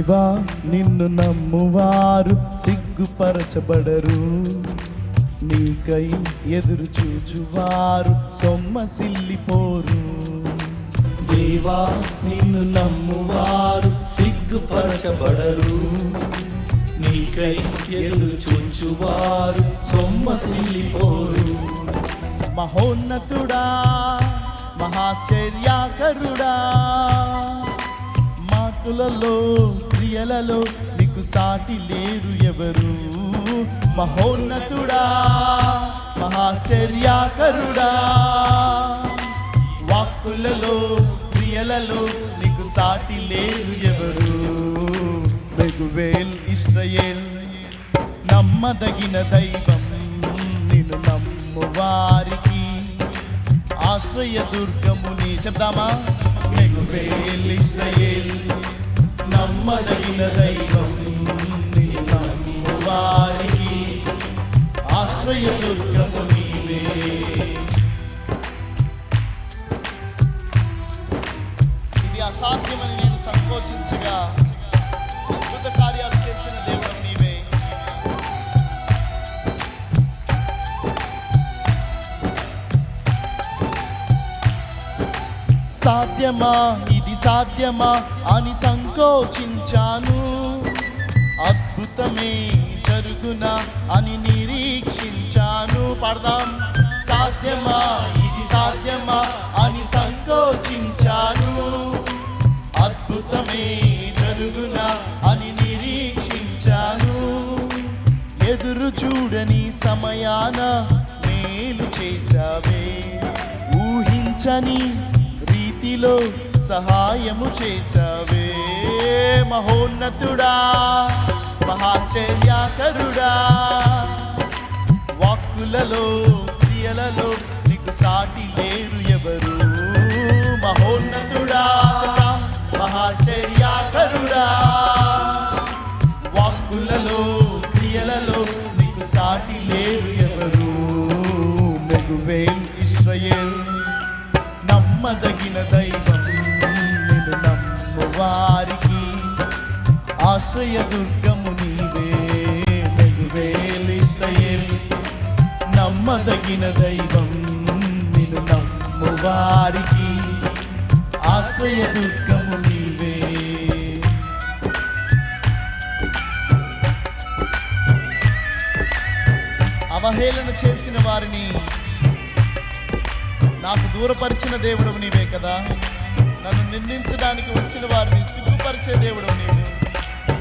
దేవా నిన్ను నమ్మువారు సిగ్గుపరచబడరు. నీకై ఎదురు చూచువారు సొమ్మసిల్లిపోరు. దేవా నిన్ను నమ్మువారు సిగ్గుపరచబడరు. నీకై ఎదురు చూచువారు సొమ్మసిల్లిపోరు. మహోన్నతుడా మహాశ్చర్యాకరుడా భక్తులలో ప్రియలలో నీకు సాటి లేరు ఎవరు? మహోన్నతుడా మహాశ్చర్యాకరుడా? వాక్కులలో ప్రియలలో నీకు సాటి లేరు ఎవరు? బెగువేల్ ఇస్రయేల్ నమ్మదగిన దైవం నిన్ను నమ్ము వారికి ఆశ్రయ దుర్గముని చెప్దామా ఇస్రయేల్ నమ్మదగిన దైవం నిన్ను నమ్ము వారికి ఆశ్రయ దుర్గము నీవే ఇది అసాధ్యమని నేను సంకోచించగా సాధ్యమా? ఇది సాధ్యమా? అని సంకోచించాను. అద్భుతమే జరుగునా అని నిరీక్షించాను. పడదాం. సాధ్యమా? ఇది సాధ్యమా? అని సంకోచించాను. అద్భుతమే జరుగునా అని నిరీక్షించాను. ఎదురు చూడని సమయాన మేలు చేశావే. ఊహించని స్థితిలో సహాయము చేసావే మహోన్నతుడా మహాశ్చర్యాకరుడా. వాక్కులలో క్రియలలో నీకు సాటి లేరు ఎవరు? మహోన్నతుడా. కలిగిన దైవం నిన్ను నమ్ము వారికి ఆశ్రయ దుర్గము నీవే మెగువేల్ నమ్మదగిన దైవం నిన్ను నమ్ము వారికి ఆశ్రయ దుర్గము నీవే. అవహేళన చేసిన వారిని నాకు దూరపరిచిన దేవుడు నీవే కదా. నన్ను నిందించడానికి వచ్చిన వారిని సిగ్గుపరిచే దేవుడు నీవు.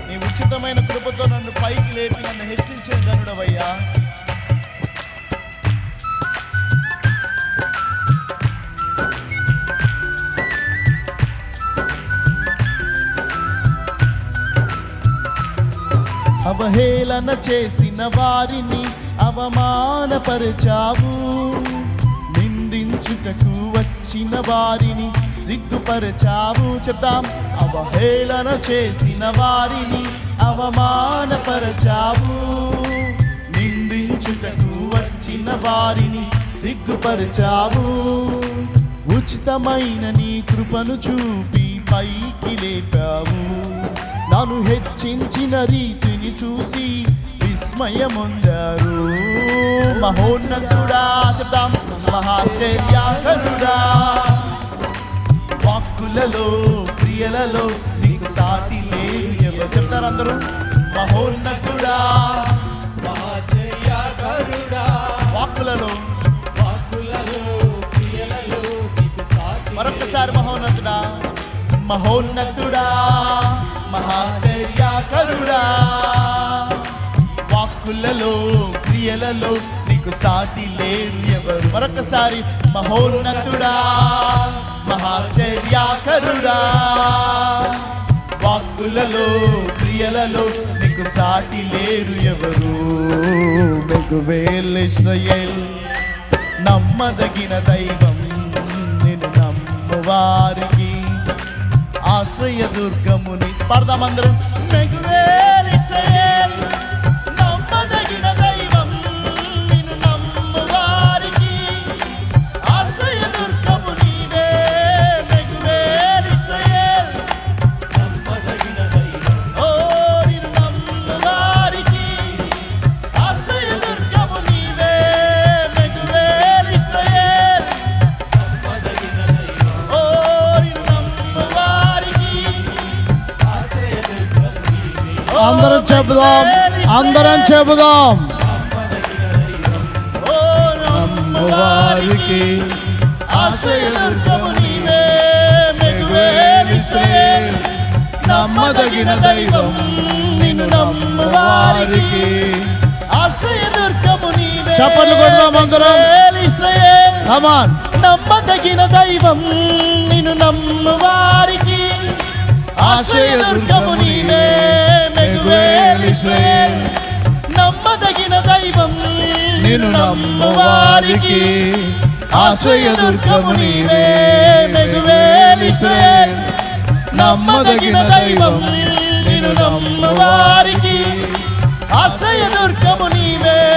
నీ ఉచితమైన కృపతో నన్ను పైకి లేపి నన్ను హెచ్చించే ధనుడవయ్యా. అవహేళన చేసిన వారిని అవమానపరచావు. నిందించుటకు వచ్చిన వారిని సిగ్గుపరచావు చెప్తాం అవహేళన చేసిన వారిని అవమానపరచావు. నిందించుటకు వచ్చిన వారిని సిగ్గుపరచావు. ఉచితమైన నీ కృపను చూపి పైకి లేపావు. నన్ను హెచ్చించిన రీతిని చూసి విస్మయముందరు. మహోన్నతుడా చెప్తాం మహాశర్యాకరుడా వాక్కులలో క్రియలలో నీకు సాటి లేరు ఎవరు చెప్తారు అందరూ? మహోన్నతుడా. వాక్కులలో మరొకసారి మహోన్నతుడా. మహోన్నతుడా. మహాచర్యాకరుడా వాక్కులలో క్రియలలో నీకు సాటి లేరు ఎవరు? మరొకసారి మహోన్నతుడా మహాచర్యాకరుడా వాక్కులలో క్రియలలో నీకు సాటి లేరు ఎవరు? మెగువేల్ నమ్మదగిన దైవం నేను నమ్మువారికి. ఆశ్రయ దుర్గముని పడదామందరం మెగువేలి చెబుదాం అందరం చెబుదాం. ఆశ్రయదుర్గము నీవే మెగువేలిశ్రేల్ నమ్మదగిన దైవం నిన్ను నమ్మువారికి ఆశ్రయదుర్గము నీవే చప్పట్లు కొడదాం అందరం. కమాన్ నమ్మదగిన దైవం నిన్ను నమ్మువారికి ఆశ్రయదుర్గము నీవే. నమ్మదగిన దైవం. నిన్ను నమ్మువారికి ఆశ్రయదుర్గము నీవే. మెగువేలిశ్రేల్ నమ్మదగిన దైవం. నిన్ను నమ్మువారికి ఆశ్రయదుర్గము నీవే.